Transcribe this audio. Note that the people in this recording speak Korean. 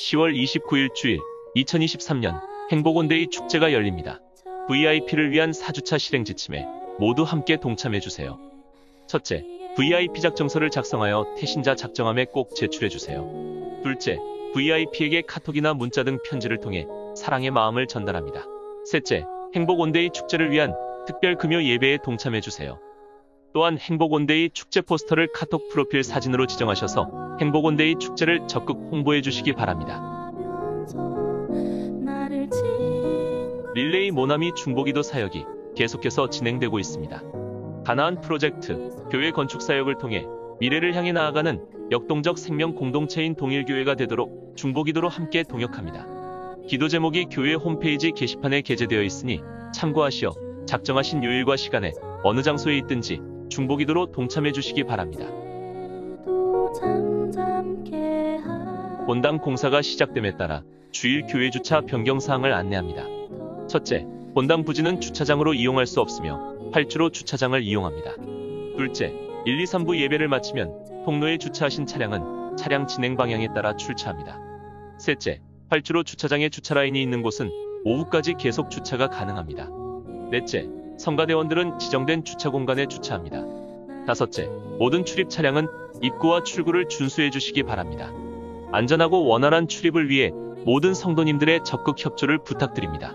10월 29일 주일 2023년 행복온데이 축제가 열립니다. VIP를 위한 4주차 실행 지침에 모두 함께 동참해주세요. 첫째, VIP 작정서를 작성하여 태신자 작정함에 꼭 제출해주세요. 둘째, VIP에게 카톡이나 문자 등 편지를 통해 사랑의 마음을 전달합니다. 셋째, 행복온데이 축제를 위한 특별 금요 예배에 동참해주세요. 또한 행복온데이 축제 포스터를 카톡 프로필 사진으로 지정하셔서 행복온데이 축제를 적극 홍보해 주시기 바랍니다. 릴레이 모나미 중보기도 사역이 계속해서 진행되고 있습니다. 가나안 프로젝트 교회 건축 사역을 통해 미래를 향해 나아가는 역동적 생명 공동체인 동일교회가 되도록 중보기도로 함께 동역합니다. 기도 제목이 교회 홈페이지 게시판에 게재되어 있으니 참고하시어 작정하신 요일과 시간에 어느 장소에 있든지 중보기도로 동참해 주시기 바랍니다. 본당 공사가 시작됨에 따라 주일 교회 주차 변경 사항을 안내합니다. 첫째, 본당 부지는 주차장으로 이용할 수 없으며 활주로 주차장을 이용합니다. 둘째, 1, 2, 3부 예배를 마치면 통로에 주차하신 차량은 차량 진행 방향에 따라 출차합니다. 셋째, 활주로 주차장에 주차 라인이 있는 곳은 오후까지 계속 주차가 가능합니다. 넷째, 성가대원들은 지정된 주차 공간에 주차합니다. 다섯째, 모든 출입 차량은 입구와 출구를 준수해 주시기 바랍니다. 안전하고 원활한 출입을 위해 모든 성도님들의 적극 협조를 부탁드립니다.